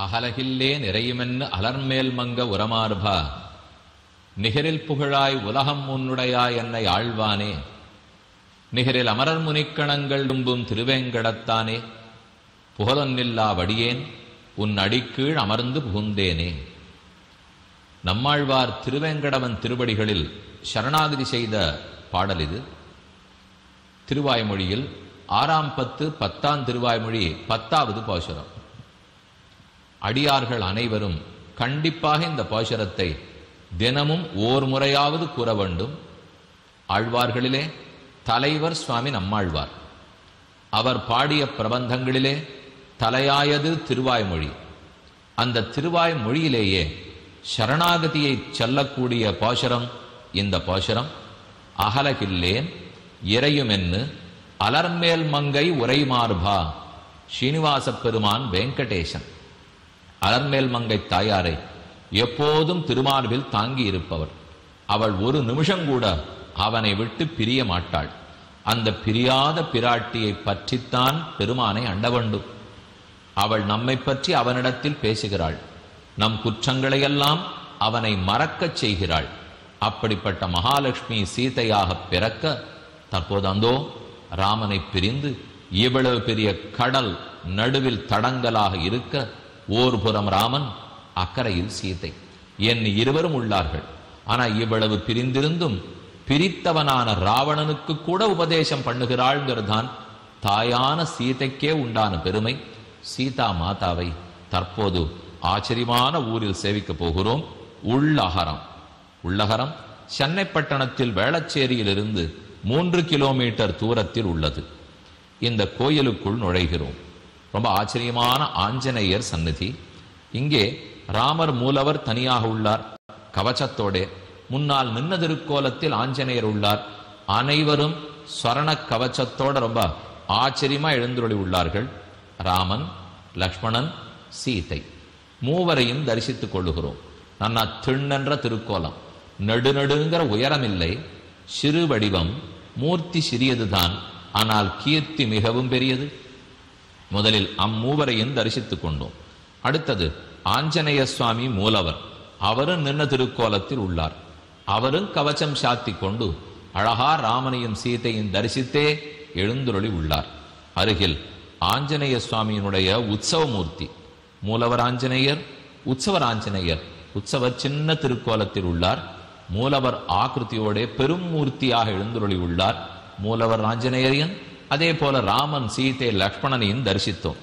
அகலகில்லே நிறையுமென்னு அலர்மேல் மங்க உரமார்பா. நிகரில் புகழாய் உலகம் உன்னுடையாய் என்னை ஆழ்வானே. நிகரில் அமரர் முனிக்கணங்கள் தும்பும் திருவேங்கடத்தானே. புகழொன்னில்லா வடியேன் உன் அடிக்கீழ் அமர்ந்து புகுந்தேனே. நம்மாழ்வார் திருவேங்கடவன் திருவடிகளில் சரணாகதி செய்த பாடல் இது. திருவாய்மொழியில் ஆறாம் பத்து பத்தாம் திருவாய்மொழி பத்தாவது பாசுரம். அடியார்கள் அனைவரும் கண்டிப்பாக இந்த பாசுரத்தை தினமும் ஓர் முறையாவது கூற வேண்டும். ஆழ்வார்களிலே தலைவர் சுவாமி நம்மாழ்வார். அவர் பாடிய பிரபந்தங்களிலே தலையாயது திருவாய்மொழி. அந்த திருவாய்மொழியிலேயே சரணாகதியை சொல்லக்கூடிய பாசுரம் இந்த பாசுரம். அகலகில்லேன் இறையுமென்னு அலர்மேல் மங்கை உரைமார்பா. ஸ்ரீனிவாச பெருமான் வெங்கடேசன். அலர்மேல் மங்கை தாயாரை எப்போதும் திருமார்பில் தாங்கி இருப்பவர் அவள் ஒரு நிமிஷம் கூட அவனை விட்டு பிரிய மாட்டாள். அந்த பிரியாத பிராட்டியை பற்றித்தான் பெருமானை அண்ட வேண்டும் அவள் நம்மை பற்றி அவனிடத்தில் பேசுகிறாள். நம் குற்றங்களையெல்லாம் அவனை மறக்கச் செய்கிறாள். அப்படிப்பட்ட மகாலட்சுமி சீதையாக பிறக்க தற்போது அந்தோ ராமனை பிரிந்து இவ்வளவு பெரிய கடல் நடுவில் தடங்கலாக இருக்க ஓர் புறம் ராமன் அக்கறையில் சீதை என் இருவரும் உள்ளார்கள். ஆனா இவ்வளவு பிரிந்திருந்தும் பிரித்தவனான ராவணனுக்கு கூட உபதேசம் பண்ணுகிறாள்ங்கிறதான் தாயான சீதைக்கே உண்டான பெருமை. சீதா மாதாவை தற்போது ஆச்சரியமான ஊரில் சேவிக்க போகிறோம். உள்ளகரம். உள்ளகரம் சென்னை பட்டணத்தில் வேளச்சேரியிலிருந்து மூன்று கிலோமீட்டர் தூரத்தில் உள்ளது. இந்த கோயிலுக்குள் நுழைகிறோம். ரொம்ப ஆச்சரியமான ஆஞ்சநேயர் சந்நிதி. இங்கே ராமர் மூலவர் தனியாக உள்ளார். கவச்சத்தோடே முன்னால் நின்ன திருக்கோலத்தில் ஆஞ்சநேயர் உள்ளார். அனைவரும் ஸ்வரண கவச்சத்தோட ரொம்ப ஆச்சரியமா எழுந்துருளி உள்ளார்கள். ராமன் லக்ஷ்மணன் சீதை மூவரையும் தரிசித்துக் கொள்ளுகிறோம். நன்னா திண்ணென்ற திருக்கோலம். நெடுநெடுங்கிற உயரம் இல்லை சிறு வடிவம். மூர்த்தி சிறியதுதான். ஆனால் கீர்த்தி மிகவும் பெரியது. முதலில் அம்மூவரையும் தரிசித்துக் கொண்டோம். அடுத்தது ஆஞ்சநேய சுவாமி மூலவர் அவரும் நின்ன திருக்கோலத்தில் உள்ளார். அவரும் கவச்சம் சாத்தி கொண்டு அழகா ராமனையும் சீதையும் தரிசித்தே எழுந்துருளி உள்ளார். அருகில் ஆஞ்சநேய சுவாமியினுடைய உற்சவமூர்த்தி மூலவர் ஆஞ்சநேயர் உற்சவர் ஆஞ்சநேயர் உற்சவர் சின்ன திருக்கோலத்தில் உள்ளார். மூலவர் ஆக்கிருத்தியோட பெரும் மூர்த்தியாக எழுந்துருளி உள்ளார். மூலவர் ஆஞ்சநேயரையும் அதே போல ராமன் சீதை லக்ஷ்மணனையும் தரிசித்தோம்.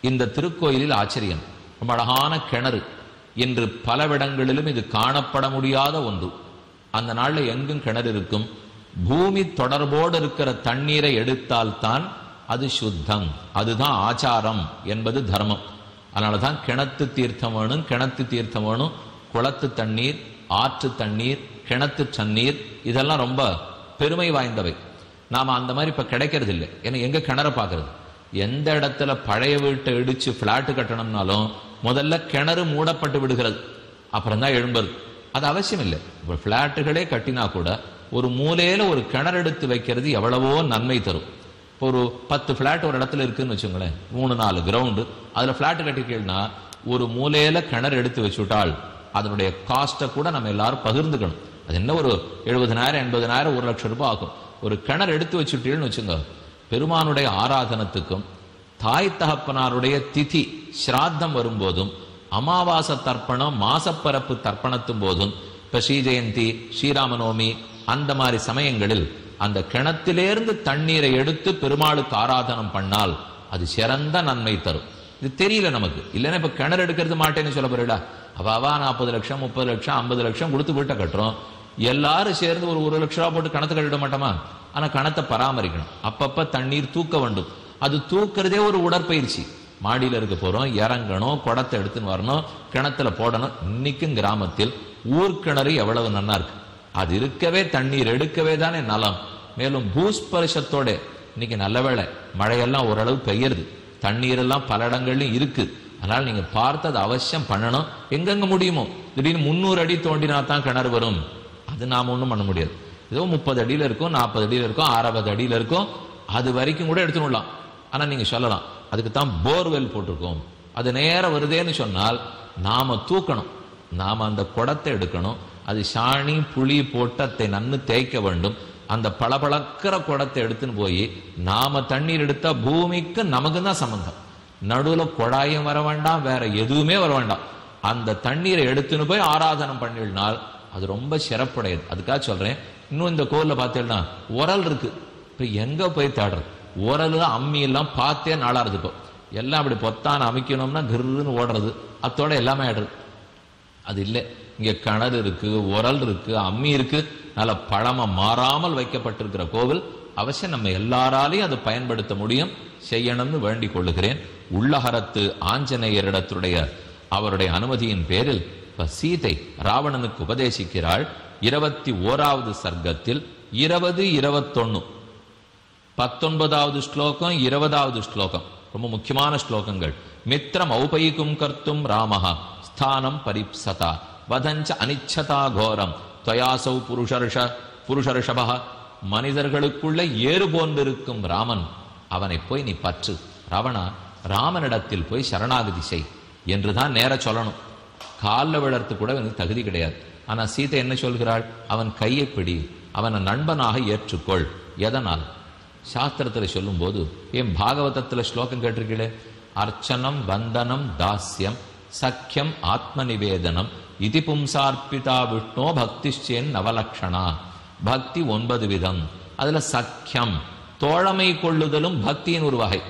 இந்த திருக்கோயிலில் ஆச்சரியம். ரொம்ப அழகான கிணறு. இன்று பலவிடங்களிலும் இது காணப்பட முடியாத ஒன்று. அந்த நாளில் எங்கும் கிணறு இருக்கும். பூமி தொடர்போடு இருக்கிற தண்ணீரை எடுத்தால்தான் அது சுத்தம். அதுதான் ஆச்சாரம் என்பது தர்மம். அதனாலதான் கிணத்து தீர்த்தம் வேணும் கிணத்து தீர்த்தம் வேணும். குளத்து தண்ணீர் ஆற்று தண்ணீர் கிணத்து தண்ணீர் இதெல்லாம் ரொம்ப பெருமை வாய்ந்தவை. நாம் அந்த மாதிரி இப்போ கிடைக்கிறது இல்லை. ஏன்னா எங்கே கிணற பார்க்கறது எந்த இடத்துல பழைய வீட்டை இடித்து ஃப்ளாட்டு கட்டணும்னாலும் முதல்ல கிணறு மூடப்பட்டு விடுகிறது. அப்புறம் தான் எழும்புறது. அது அவசியம் இல்லை. இப்போ ஃப்ளாட்டுகளே கட்டினா கூட ஒரு மூலையில் ஒரு கிணறு எடுத்து வைக்கிறது எவ்வளவோ நன்மை தரும். இப்போ ஒரு பத்து ஃப்ளாட் ஒரு இடத்துல இருக்குன்னு வச்சுங்களேன் மூணு நாலு கிரவுண்டு அதில் ஃப்ளாட்டு கட்டிக்கணும்னா ஒரு மூலையில் கிணறு எடுத்து வச்சுட்டால் அதனுடைய காஸ்ட்டை கூட நம்ம எல்லாரும் பகிர்ந்துக்கணும். அது என்ன ஒரு எழுபதனாயிரம் எண்பதனாயிரம் ஒரு லட்சம் ரூபாய் ஆகும். ஒரு கிணறு எடுத்து வச்சுட்டீங்கன்னு வச்சுங்க. பெருமானுடைய ஆராதனத்துக்கும் தாய் தகப்பனாருடைய திதி ஸ்ராத்தம் வரும்போதும் அமாவாசை தர்ப்பணம் மாசப்பரப்பு தர்ப்பணத்தும் போதும் இப்போ ஸ்ரீ ஜெயந்தி ஸ்ரீராமநவமி அந்த மாதிரி சமயங்களில் அந்த கிணத்திலேருந்து தண்ணீரை எடுத்து பெருமாளுக்கு ஆராதனம் பண்ணால் அது சிறந்த நன்மை தரும். இது தெரியல நமக்கு. இல்லைன்னா இப்ப கிணறு எடுக்கிறது மாட்டேன்னு சொல்ல போறீடா அவாவா நாற்பது லட்சம் முப்பது லட்சம் ஐம்பது லட்சம் கொடுத்து வீட்டை கட்டுறோம். எல்லாரும் சேர்ந்து ஒரு ஒரு லட்ச ரூபா போட்டு கணத்தை கழுவிட மாட்டோமா? ஆனா கணத்தை பராமரிக்கணும். அப்பப்ப தண்ணீர் தூக்க வேண்டும். அது தூக்குறதே ஒரு உடற்பயிற்சி. மாடியில இருக்க போறோம் இறங்கணும் குடத்தை எடுத்துன்னு வரணும் கிணத்துல போடணும். இன்னைக்கும் கிராமத்தில் ஊர்க்கிணறு எவ்வளவு நன்னா இருக்கு. அது இருக்கவே தண்ணீர் எடுக்கவே தானே நலம். மேலும் பூஸ்பரிசத்தோட இன்னைக்கு நல்ல வேலை மழையெல்லாம் ஓரளவு பெய்யறது. தண்ணீர் எல்லாம் பல இடங்கள்லயும் இருக்கு. அதனால நீங்க பார்த்து அதை அவசியம் பண்ணணும். எங்கெங்க முடியுமோ? திடீர்னு முன்னூறு அடி தோண்டினா தான் கிணறு வரும். அது நாம ஒன்றும் பண்ண முடியாது. ஏதோ முப்பது அடியில இருக்கும் நாற்பது அடியில இருக்கும் அறுபது அடியில இருக்கும். அது வரைக்கும் கூட எடுத்துடலாம் ஆனா நீங்க சொல்லலாம். அதுக்கு தான் போர்வெல் போட்டிருக்கோம். அது நேரம் வருதேன்னு சொன்னால் நாம தூக்கணும். நாம அந்த குடத்தை எடுக்கணும். அது சாணி புளி போட்டு அதை நன்னு தேய்க்க வேண்டும். அந்த பளபளக்கிற குடத்தை எடுத்துன்னு போய் நாம தண்ணீர் எடுத்தா பூமிக்கு நமக்கு தான் சம்பந்தம். நடுவுல குழாயும் வர வேண்டாம் வேற எதுவுமே வர வேண்டாம். அந்த தண்ணீரை எடுத்துன்னு போய் ஆராதனம் பண்ணினால் அது ரொம்ப சிறப்புடையது. அதுக்காக சொல்றேன். இன்னும் இந்த கோவில்ல பார்த்தேன்னா உரல் இருக்கு. இப்ப எங்க போய் தேடுறது? உரல் அம்மி எல்லாம் பார்த்தே நாளாருது இப்போ. எல்லாம் அப்படி பொத்தான அமைக்கணும்னா கிருன்னு ஓடுறது. அத்தோட எல்லாமே ஆடுறது அது இல்லை. இங்க கிணறு இருக்கு உரல் இருக்கு அம்மி இருக்கு. நல்ல பழம மாறாமல் வைக்கப்பட்டிருக்கிற கோவில். அவசியம் நம்ம எல்லாராலையும் அதை பயன்படுத்த முடியும். செய்யணும்னு வேண்டிக் கொள்ளுகிறேன். உள்ளகரத்து ஆஞ்சநேயரிடத்துடைய அவருடைய அனுமதியின் பேரில் இப்ப சீதை ராவணனுக்கு உபதேசிக்கிறாள். இருபத்தி ஓராவது சர்க்கத்தில் இருபது இருபத்தொன்னு. பத்தொன்பதாவது ஸ்லோகம் இருபதாவது ஸ்லோகம். ரொம்ப முக்கியமான ஸ்லோகங்கள். மித்திரம் ஔபயிக்கும் கர்த்தும் ராமஹா. ஸ்தானம் பரிப்சதா. வதஞ்ச அனிச்சதா கோரம். துவயாசௌ புருஷர்ஷ புருஷர்ஷபா மனிதர்களுக்குள்ள ஏறு போன்றிருக்கும் ராமன் அவனை போய் நீ பற்று. ராவணா ராமனிடத்தில் போய் சரணாகதி செய். என்றுதான் நேர சொல்லணும். காலில் விழறது கூட அவனுக்கு தகுதி கிடையாது. ஆனா சீதை என்ன சொல்கிறாள்? அவன் கையை பிடி அவனை நண்பனாக ஏற்றுக்கொள். எதனால்? சாஸ்திரத்தில் சொல்லும்போது ஏன் பாகவதத்துல ஸ்லோகம் கேட்டிருக்கீங்களே அர்ச்சனம் வந்தனம் தாஸ்யம் சக்கியம் ஆத்ம நிவேதனம் இதி பும்சார்பிதா விஷ்ணோ பக்திஷேன் நவலக்ஷணா. பக்தி ஒன்பது விதம். அதுல சக்கியம் தோழமை கொள்ளுதலும் பக்தியின் ஒரு வகை.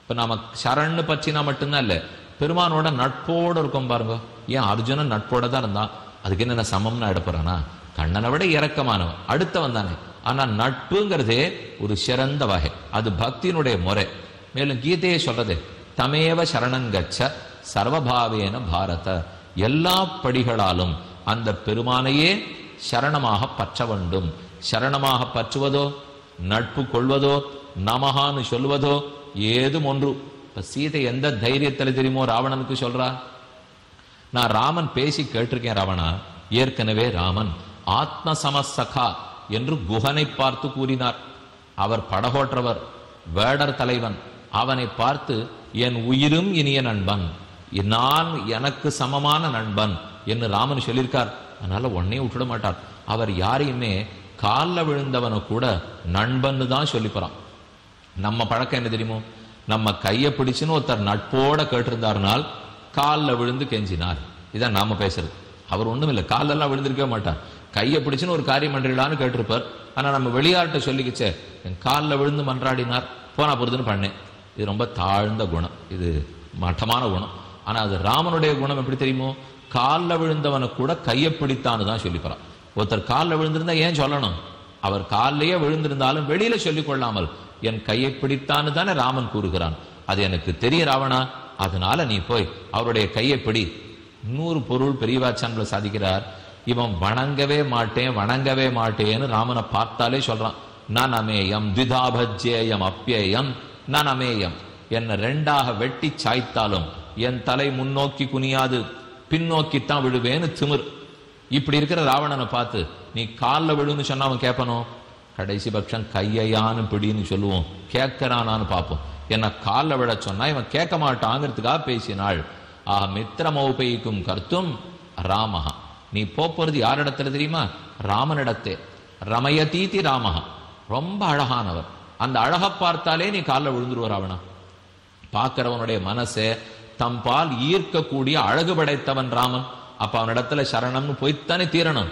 இப்ப நாம சரண்னு பற்றினா மட்டும்தான் இல்லை பெருமானோட நட்போட இருக்கும் பாருங்க. ஏன் அர்ஜுனன் நட்போட தான் இருந்தான். அதுக்கு என்ன சமம்னு எடுப்புறானா கண்ணனை விட இறக்கமானவன் அடுத்தவன் தானே. ஆனா நட்புங்கிறதே ஒரு சிறந்த வகை. அது பக்தியினுடைய முறை. மேலும் கீதையை சொல்றது தமேவ சரணங்கச்ச சர்வபாவேன பாரத. எல்லா படிகளாலும் அந்த பெருமானையே சரணமாக பற்ற வேண்டும். சரணமாக பற்றுவதோ நட்பு கொள்வதோ நமகான்னு சொல்வதோ ஏதும் ஒன்று. இப்ப சீதை எந்த தைரியத்துல தெரியுமோ ராவணனுக்கு சொல்றா நான் ராமன் பேசி கேட்டிருக்கேன் ராவணா ஏற்கனவே ராமன் ஆத்ம சமசகா என்று குகனை பார்த்து கூறினார். அவர் படகோற்றவர் வேடர் தலைவன். அவனை பார்த்து என் உயிரும் இனிய நண்பன் நான் எனக்கு சமமான நண்பன் என்று ராமன் சொல்லியிருக்கார். அதனால உடனே விட்டுட மாட்டார். அவர் யாரையுமே காலில் விழுந்தவனை கூட நண்பன்னு தான் சொல்லிப்பறான் நம்ம பழக்கம் என்ன தெரியுமோ நம்ம கையை பிடிச்சுன்னு ஒருத்தர் நட்போட கேட்டிருந்தாருனால் காலில் விழுந்து கெஞ்சினார். இதான் நாம பேசுறது. அவர் ஒண்ணும் இல்லை காலெல்லாம் விழுந்திருக்கவே மாட்டார். கையை பிடிச்சுன்னு ஒரு காரியம் பண்ணுறீங்களான்னு கேட்டிருப்பார். ஆனா நம்ம வெளியாட்ட சொல்லிக்கிச்சே என் காலில் விழுந்து மன்றாடினார் போனா பொறுத்துன்னு பண்ணேன். இது ரொம்ப தாழ்ந்த குணம். இது மட்டமான குணம். ஆனா அது ராமனுடைய குணம் எப்படி தெரியுமோ காலில் விழுந்தவனை கூட கையை பிடித்தான்னு தான் சொல்லிப்பறான் ஒருத்தர் காலில் விழுந்திருந்தா ஏன் சொல்லணும்? அவர் காலிலேயே விழுந்திருந்தாலும் வெளியில சொல்லிக் கொள்ளாமல் என் கையை பிடித்தான்னு தானே ராமன் கூறுகிறான். அது எனக்கு தெரிய ராவணா அதனால நீ போய் அவருடைய கையை பிடி. இன்னொரு பொருள் பெரியவாச்சான்ல சாதிக்கிறார். இவன் வணங்கவே மாட்டேன் வணங்கவே மாட்டேன்னு ராமனை பார்த்தாலே சொல்றான். நான் அமேயம் திதாபஜ்யேயம் அப்பியேயம் நான் அமேயம். என்னை ரெண்டாக வெட்டி சாய்த்தாலும் என் தலை முன்னோக்கி குனியாது பின்னோக்கித்தான் விழுவேன்னு திமிர். இப்படி இருக்கிற ராவணனை பார்த்து நீ காலில் விழுன்னு சொன்னா அவன் கேட்பனும் கடைசி பட்சம் கையையான்னு பிடின்னு சொல்லுவோம். கேட்கிறானான்னு பார்ப்போம். என்ன காலில் விட சொன்னா இவன் கேட்க மாட்டாங்கிறதுக்காக பேசினாள். ஆக மித்திரமௌபயிக்கும் கர்த்தும் ராமஹா. நீ போறது யாரிடத்துல தெரியுமா? ராமனிடத்தே. ரமயதீதி ராமஹா. ரொம்ப அழகானவர். அந்த அழகை பார்த்தாலே நீ காலில் விழுந்துருவார் அவனா. பார்க்கிறவனுடைய மனசை தம்பால் ஈர்க்கக்கூடிய அழகு படைத்தவன் ராமன். அப்ப அவனிடத்துல சரணம்னு போய்த்தானே தீரணும்.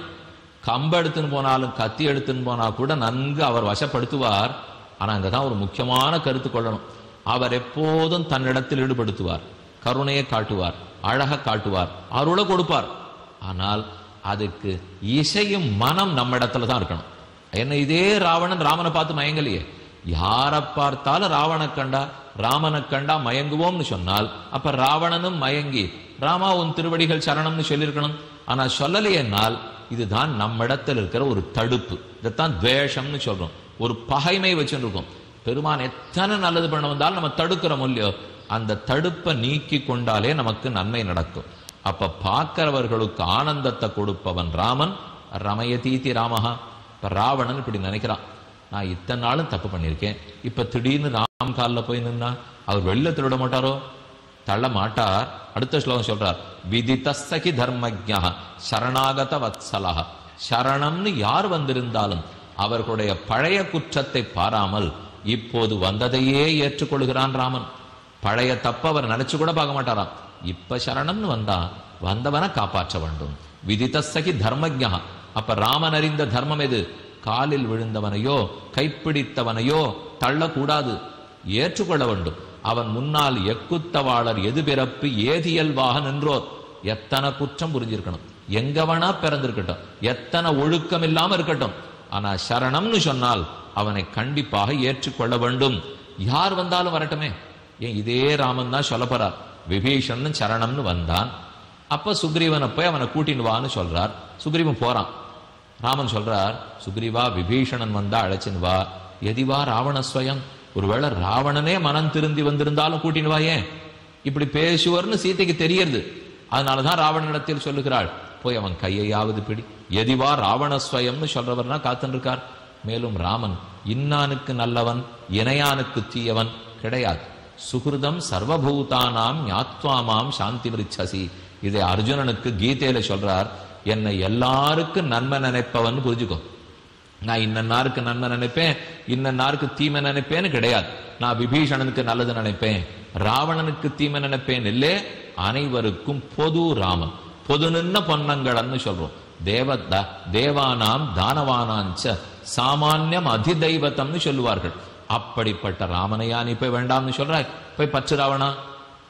கம்ப எடுத்துன்னு போனாலும் கத்தி எடுத்துன்னு போனால் கூட நன்கு அவர் வசப்படுத்துவார். ஆனா அங்கதான் ஒரு முக்கியமான கருத்து கொள்ளணும். அவர் எப்போதும் தன்னிடத்தில் ஈடுபடுத்துவார். கருணையை காட்டுவார். அழக காட்டுவார். அருளை கொடுப்பார். ஆனால் அதுக்கு இசையும் மனம் நம்ம இடத்துல தான் இருக்கணும். என்ன இதே ராவணன் ராமனை பார்த்து மயங்கலையே. யாரை பார்த்தாலும் ராவண கண்டா ராமனை கண்டா மயங்குவோம்னு சொன்னால் அப்ப ராவணனும் மயங்கி ராமா உன் திருவடிகள் சரணம்னு சொல்லியிருக்கணும். ஆனா சொல்லலையேனால் இதுதான் நம்மிடத்தில் இருக்கிற ஒரு தடுப்பு. இதைத்தான் துவேஷம்னு சொல்றோம். ஒரு பகைமை வச்சுருக்கோம். பெருமான் எத்தனை நல்லது பண்ண வந்தாலும் நம்ம தடுக்கிறோம் இல்லையோ அந்த தடுப்பை நீக்கி கொண்டாலே நமக்கு நன்மை நடக்கும். அப்ப பார்க்கிறவர்களுக்கு ஆனந்தத்தை கொடுப்பவன் ராமன் ரமயதீதி ராமஹா. இப்ப ராவணன் இப்படி நினைக்கிறான். நான் இத்தனை நாளும் தப்பு பண்ணியிருக்கேன். இப்ப திடீர்னு ராம் காலில் போய் நின்னா அவர் வெளில திருட மாட்டாரோ? தள்ள மாட்டார் அடுத்த ஸ்லோகம் சொல்றார் விதிதஸ்ஸகி தர்மஜா சரணாகத வத்சலா சரணம்னு யார் வந்திருந்தாலும் அவர்களுடைய பழைய குற்றத்தை பாராமல் இப்போது வந்ததையே ஏற்றுக்கொள்கிறான் ராமன். பழைய தப்ப அவர் நினைச்சு கூட பார்க்க மாட்டாராம். இப்ப சரணம்னு வந்தா வந்தவனை காப்பாற்ற வேண்டும். விதிதஸ்ஸகி தர்மஜா அப்ப ராமன் அறிந்த தர்மம் எது? காலில் விழுந்தவனையோ கைப்பிடித்தவனையோ தள்ளக்கூடாது. ஏற்றுக்கொள்ள வேண்டும். அவன் முன்னால் எக்குத்தவாளர் எது பிறப்பு ஏதியல்வாக நின்றோர். எத்தனை குற்றம் புரிஞ்சிருக்கணும். எங்கவனா பிறந்திருக்கட்டும். எத்தனை ஒழுக்கம் இல்லாம இருக்கட்டும். ஆனா சரணம்னு சொன்னால் அவனை கண்டிப்பாக ஏற்றுக்கொள்ள வேண்டும். யார் வந்தாலும் வரட்டுமே. ஏன் இதே ராமன் தான் சொல்ல போறார். விபீஷன் சரணம்னு வந்தான். அப்ப சுக்ரீவனை போய் அவனை கூட்டின்னு வான்னு சொல்றார். சுக்ரீவன் போறான். ராமன் சொல்றார் சுக்ரீவா விபீஷணன் வந்தா அழைச்சின்னு வா. எதிவா ராவணஸ்வயம் ஒருவேளை ராவணனே மனம் திருந்தி வந்திருந்தாலும் கூட்டின்னு இப்படி பேசுவர்னு சீதைக்கு தெரியறது. அதனாலதான் ராவணனிடத்தில் சொல்லுகிறாள் போய் அவன் கையையாவது பிடி. எதிவா ராவணஸ்வயம்னு சொல்றவர்னா காத்துருக்கார். இருக்கார் மேலும் ராமன் இன்னானுக்கு நல்லவன் இணையானுக்கு தீயவன் கிடையாது. சுகிருதம் சர்வபூதானாம் ஞாத்வாமாம் சாந்தி விருச்சசி. இதை அர்ஜுனனுக்கு கீதையில சொல்றார். என்னை எல்லாருக்கும் நன்மை நினைப்பவன் புரிஞ்சுக்கோ. நான் இன்னன்னாருக்கு நன்மை நினைப்பேன் இன்ன நாருக்கு தீமை நினைப்பேன்னு கிடையாது. நான் விபீஷணனுக்கு நல்லது நினைப்பேன் ராவணனுக்கு தீமை நினைப்பேன் இல்லே அனைவருக்கும் பொது ராமன் பொது நின்ன பொன்னங்கள்னு சொல்றோம். தேவ தேவானாம் தானவானாஞ்ச சாமான்யம் அதிதெய்வத்தம்னு சொல்லுவார்கள். அப்படிப்பட்ட ராமனையா நீ போய் வேண்டாம்னு சொல்றாய்? போய் பச்சு ராவணா?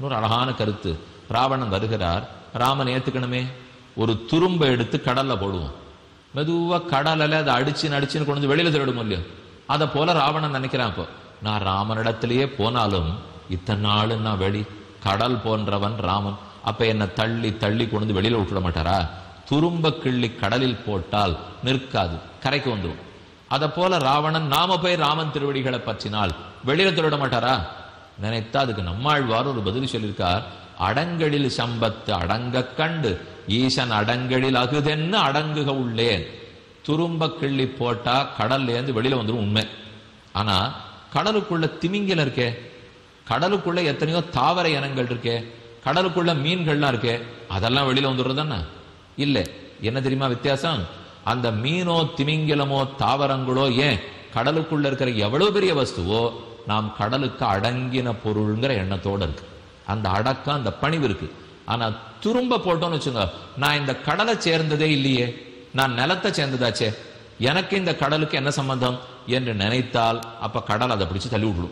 இன்னொரு அழகான கருத்து. ராவணன் வருகிறார். ராமன் ஏத்துக்கணுமே? ஒரு துரும்பை எடுத்து கடல்ல போடுவோம். மெதுவாக கடலில் அதை அடிச்சு அடிச்சுன்னு கொண்டு வந்து வெளியில் திருடும் இல்லையோ? அதை போல ராவணன் நினைக்கிறான் இப்போ நான் ராமனிடத்திலேயே போனாலும் இத்தனை நாள் நான் வெளி கடல் போன்றவன் ராமன். அப்ப என்னை தள்ளி தள்ளி கொண்டு வந்து வெளியில விட்டுட மாட்டாரா? துரும்ப கிள்ளி கடலில் போட்டால் நிற்காது. கரைக்கு வந்துடும் அதை போல ராவணன் நாம போய் ராமன் திருவடிகளை பற்றினால் வெளியில திருட மாட்டாரா? நினைத்தா அதுக்கு நம்மாழ்வார் ஒரு பதில் சொல்லியிருக்கார். அடங்களில் சம்பத்து அடங்க கண்டு ஈசன் அடங்களில் அகுதென்னு அடங்குக உள்ளேன் துரும்ப கிள்ளி போட்டா கடல்லேருந்து வெளியில வந்துடும் உண்மை. ஆனா கடலுக்குள்ள திமிங்கலம் இருக்கே. கடலுக்குள்ள எத்தனையோ தாவர இனங்கள் இருக்கே. கடலுக்குள்ள மீன்கள்லாம் இருக்கே. அதெல்லாம் வெளியில வந்துடுறதுன்னா இல்லை. என்ன தெரியுமா வித்தியாசம்? அந்த மீனோ திமிங்கலமோ தாவரங்களோ ஏன் கடலுக்குள்ள இருக்கிற எவ்வளவு பெரிய வஸ்துவோ நாம் கடலுக்கு அடங்கின பொருள்ங்கிற எண்ணத்தோடு இருக்கு. அந்த அடக்கம் அந்த பணிவு இருக்குது ஆனா துரும்ப போட்டோம்னு வச்சுங்க நான் இந்த கடலை சேர்ந்ததே இல்லையே. நான் நிலத்தை சேர்ந்ததாச்சே. எனக்கு இந்த கடலுக்கு என்ன சம்பந்தம்? என்று நினைத்தால் அப்ப கடல் அதை பிடிச்சு தள்ளி விட்டுடும்.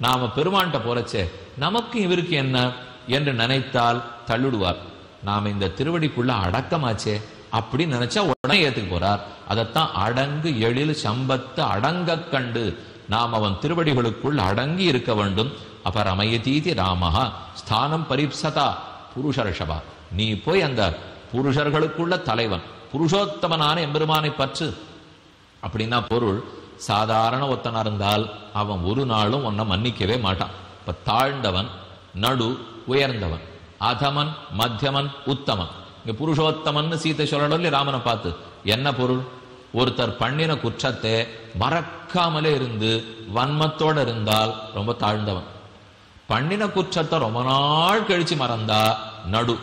நாம பெருமான்கிட்ட போறச்சே நமக்கு இவருக்கு என்ன? என்று நினைத்தால் தள்ளிடுவார் நாம இந்த திருவடிக்குள்ள அடக்கமாச்சே அப்படி நினைச்சா உடனே ஏத்துக்கு போறார். அதைத்தான் அடங்கு எழில் சம்பத்து அடங்க கண்டு நாம் அவன் திருவடிகளுக்குள் அடங்கி இருக்க வேண்டும். அப்ப ரமயதீதி ராமஹா ஸ்தானம் பரிப்சதா. புருஷரிஷபா நீ போய் அந்த புருஷர்களுக்குள்ள தலைவன். புருஷோத்தமனான எம்பெருமானை பற்று. அப்படின்னா பொருள் சாதாரண ஒத்தனா இருந்தால் அவன் ஒரு நாளும் உன்னை மன்னிக்கவே மாட்டான். இப்ப தாழ்ந்தவன் நடு உயர்ந்தவன். அதமன் மத்தியமன் உத்தமன். இங்க புருஷோத்தமன் சீத்தை சொல்லணும் ராமனை பார்த்து என்ன பொருள்? ஒருத்தர் பண்ணின குற்றத்தை மறக்காமலே இருந்து வன்மத்தோட இருந்தால் ரொம்ப தாழ்ந்தவன். பண்ணின குற்றத்தை ரொம்ப நாள் கழிச்சு மறந்தா நடு.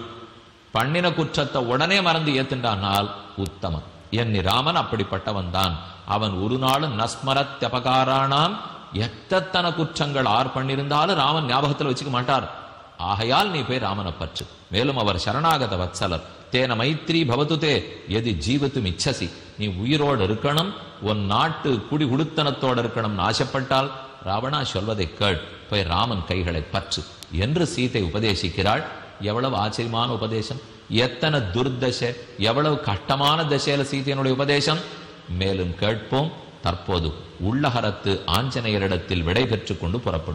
பண்ணின குற்றத்தை உடனே மறந்து ஏத்துண்டானால் உத்தமன். என்னி ராமன் அப்படிப்பட்டவன் தான். அவன் ஒரு நாளும் நஸ்மரத்யபகாரானாம் எத்தனை குற்றங்கள் ஆர் பண்ணியிருந்தாலும் ராமன் ஞாபகத்தில் வச்சுக்க மாட்டார். ஆகையால் நீ போய் ராமனை பற்று. மேலும் அவர் சரணாகத வத்சலர். தேன மைத்ரி பவத்து தே எது ஜீவத்தும் இச்சசி. நீ உயிரோடு இருக்கணும் உன் நாட்டு குடி உடுத்தனத்தோடு இருக்கணும்னு ஆசைப்பட்டால் ராவணா சொல்வதை கேள் போய் ராமன் கைகளை பற்று. என்று சீதை உபதேசிக்கிறாள். எவ்வளவு ஆச்சரியமான உபதேசம். எத்தனை துர்தசை எவ்வளவு கஷ்டமான தசையில சீதையனுடைய உபதேசம். மேலும் கேட்போம் தற்போது உள்ளகரத்து ஆஞ்சநேயரிடத்தில் விடை பெற்றுக் கொண்டு புறப்படும்.